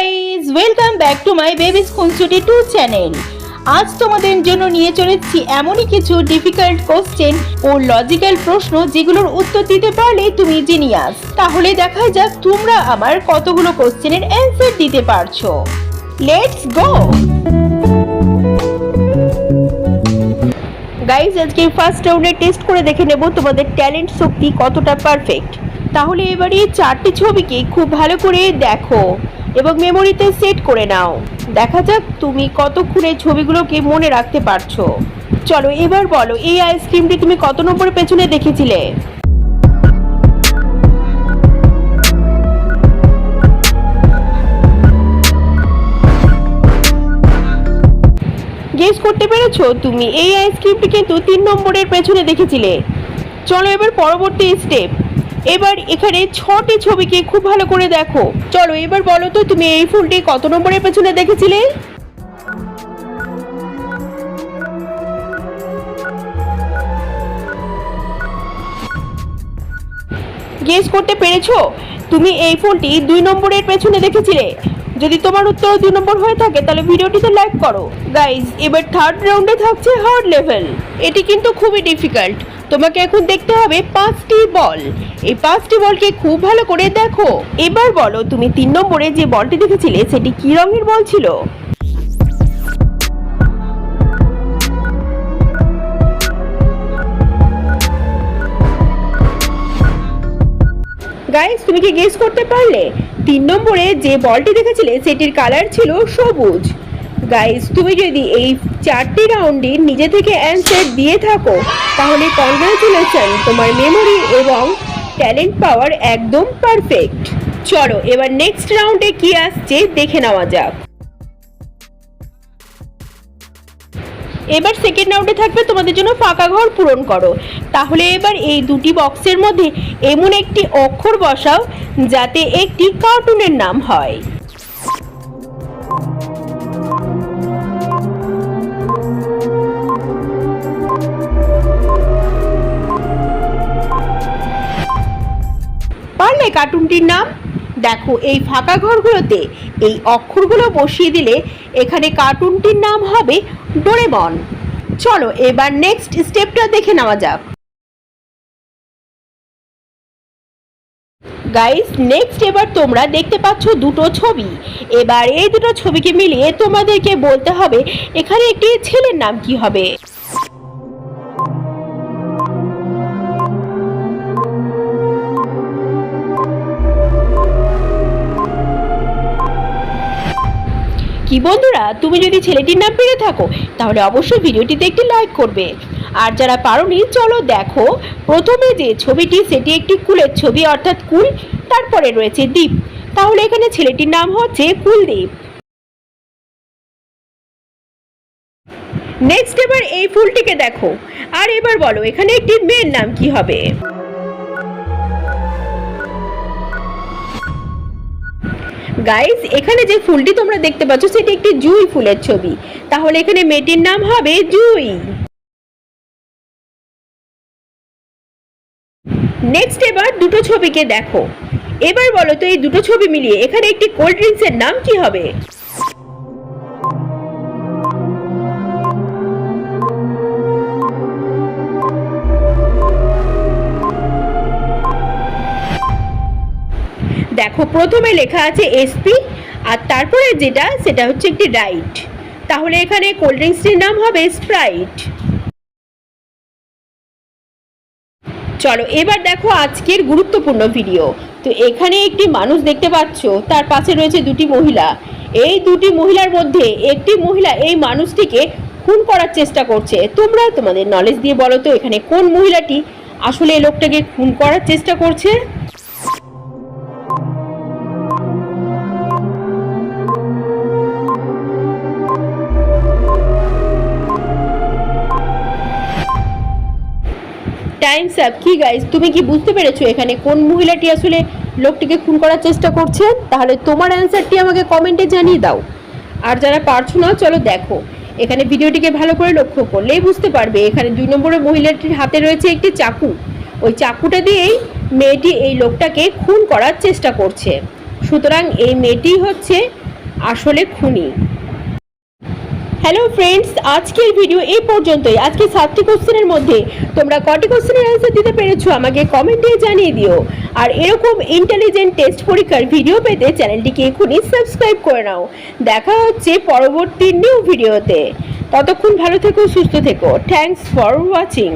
Guys welcome back to my baby Khunsuti two channel আজ তোমাদের জন্য নিয়ে চলেছি এমনই কিছু ডিফিকাল্ট কোশ্চেন ও লজিক্যাল প্রশ্ন যেগুলোর উত্তর দিতে পারলে তুমি জিনিয়াস তাহলে দেখা যাক তোমরা আমার কতগুলো কোশ্চেনের অ্যান্সার দিতে পারছ। লেটস গো গাইজ আজকে ফার্স্ট রাউন্ডে টেস্ট করে দেখে নেব তোমাদের ট্যালেন্ট শক্তি কতটা পারফেক্ট তাহলে এবারে চারটি ছবিকে খুব ভালো করে দেখো। এবং মেমোরিতে সেট করে নাও। দেখা যাক তুমি কতক্ষণে ছবিগুলোকে মনে রাখতে পারছ। চলো এবার বলো, এই আইসক্রিমটি তুমি কত নম্বরের পেছনে দেখেছিলে? গেস করতে পেরেছ? তুমি এই আইসক্রিমটি কিন্তু তিন নম্বরের পেছনে দেখেছিলে। চলো এবার পরবর্তী স্টেপ এবার এখানে ছটি ছবিকে খুব ভালো করে দেখো। চলো, এবার বলো তো, তুমি এই ফুলটি কত নম্বরের পেছনে দেখেছিলে? গেস করতে পেরেছ? তুমি এই ফোনটি দুই নম্বরের পেছনে দেখেছিলে। যদি তোমার উত্তর দুই নম্বর হয়ে থাকে, তাহলে ভিডিওটিতে লাইক করো। গাইজ এবার থার্ড রাউন্ডে থাকছে হার্ড লেভেল এটি কিন্তু খুবই ডিফিকাল্ট তোমাকে এখন দেখতে হবে পাঁচটি বল। এই পাঁচটি বলকে খুব ভালো করে দেখো। এবার বলো, তুমি তিন নম্বরে যে বলটি দেখেছিলে, সেটি কি রঙের বল ছিল? গাইস তুমি কি গেস করতে পারলে? তিন নম্বরে যে বলটি দেখেছিলে, সেটির কালার ছিল সবুজ। গাইস তুমি যদি এই চারটি রাউন্ডে নিজে থেকে অ্যান্সার দিয়ে থাকো। তাহলে কনগ্রাচুলেশন তোমার মেমোরি এবং ট্যালেন্ট পাওয়ার একদম পারফেক্ট চলো, এবার নেক্সট রাউন্ডে কি আসছে দেখে নেওয়া যাক। এবার সেকেন্ড রাউন্ডে থাকবে তোমাদের জন্য ফাঁকা ঘর পূরণ করো। তাহলে এবার এই দুটি বক্সের মধ্যে এমন একটি অক্ষর বসাও যাতে একটি কার্টুনের নাম হয়। কার্টুনটির নাম? দেখো, এই ফাঁকা ঘরগুলোতে এই অক্ষরগুলো বসিয়ে দিলে এখানে কার্টুনটির নাম হবে ডোরেমন। চলো, এবার নেক্সট স্টেপটা দেখে নেওয়া যাক। গাইস নেক্সট এবার তোমরা দেখতে পাচ্ছ দুটো ছবি। এবার এই দুটো ছবিকে মিলিয়ে তোমাদেরকে বলতে হবে, এখানে একটি ছেলের নাম কি হবে? কি বন্ধুরা, তুমি যদি ছেলেটির নাম পেরে থাকো, তাহলে অবশ্যই ভিডিওটিতে একটি লাইক করবে। আর যারা পারোনি, চলো দেখো। প্রথমে যে ছবিটি, সেটি একটি কুলের ছবি, অর্থাৎ কুল। তারপরে রয়েছে দ্বীপ। তাহলে এখানে ছেলেটির নাম হচ্ছে কুলদ্বীপ নেক্সট এবার এই ফুলটিকে দেখো। আর এবার বলো, এখানে একটি মেয়ের নাম কি হবে? গাইস এখানে যে ফুলটি তোমরা দেখতে পাচ্ছ, সেটি একটি জুই ফুলের ছবি। তাহলে এখানে মেয়েটির নাম হবে জুই। নেক্সট এবার দুটো ছবিকে দেখো। এবার বলো তো এই দুটো ছবি মিলিয়ে এখানে একটি কোল্ড ড্রিঙ্কসের নাম কি হবে? দেখো, প্রথমে লেখা আছে এসপি আর তারপরে যেটা, সেটা হচ্ছে একটি রাইট তাহলে এখানে কোল্ড ড্রিঙ্কসটির নাম হবে স্প্রাইট। চলো, এবার দেখো আজকের গুরুত্বপূর্ণ ভিডিও। তো এখানে একটি মানুষ দেখতে পাচ্ছ, তার পাশে রয়েছে দুটি মহিলা। এই দুটি মহিলার মধ্যে একটি মহিলা এই মানুষটিকে খুন করার চেষ্টা করছে। তোমরা তোমাদের নলেজ দিয়ে বলো তো, এখানে কোন মহিলাটি আসলে এই লোকটাকে খুন করার চেষ্টা করছে? টাইমস আপ কি গাইস তুমি কি বুঝতে পেরেছ এখানে কোন মহিলাটি আসলে লোকটিকে খুন করার চেষ্টা করছে? তাহলে তোমার অ্যান্সারটি আমাকে কমেন্টে জানিয়ে দাও। আর যারা পারছ না, চলো দেখো। এখানে ভিডিওটিকে ভালো করে লক্ষ্য করলেই বুঝতে পারবে, এখানে দুই নম্বরের মহিলাটির হাতে রয়েছে একটি চাকু। ওই চাকুটা দিয়েই মেয়েটি এই লোকটাকে খুন করার চেষ্টা করছে। সুতরাং এই মেয়েটি হচ্ছে আসলে খুনি। হ্যালো ফ্রেন্ডস আজকের ভিডিও এই পর্যন্তই। আজকে সাতটি কোশ্চেনের মধ্যে তোমরা কটি কোশ্চেনের অ্যান্সার দিতে পেরেছ আমাকে কমেন্ট জানিয়ে দিও। আর এরকম ইন্টেলিজেন্ট টেস্ট পরীক্ষার ভিডিও পেতে চ্যানেলটিকে এখনই সাবস্ক্রাইব করে নাও। দেখা হচ্ছে পরবর্তী নিউ ভিডিওতে ততক্ষণ ভালো থেকো, সুস্থ থেকো। Thanks for watching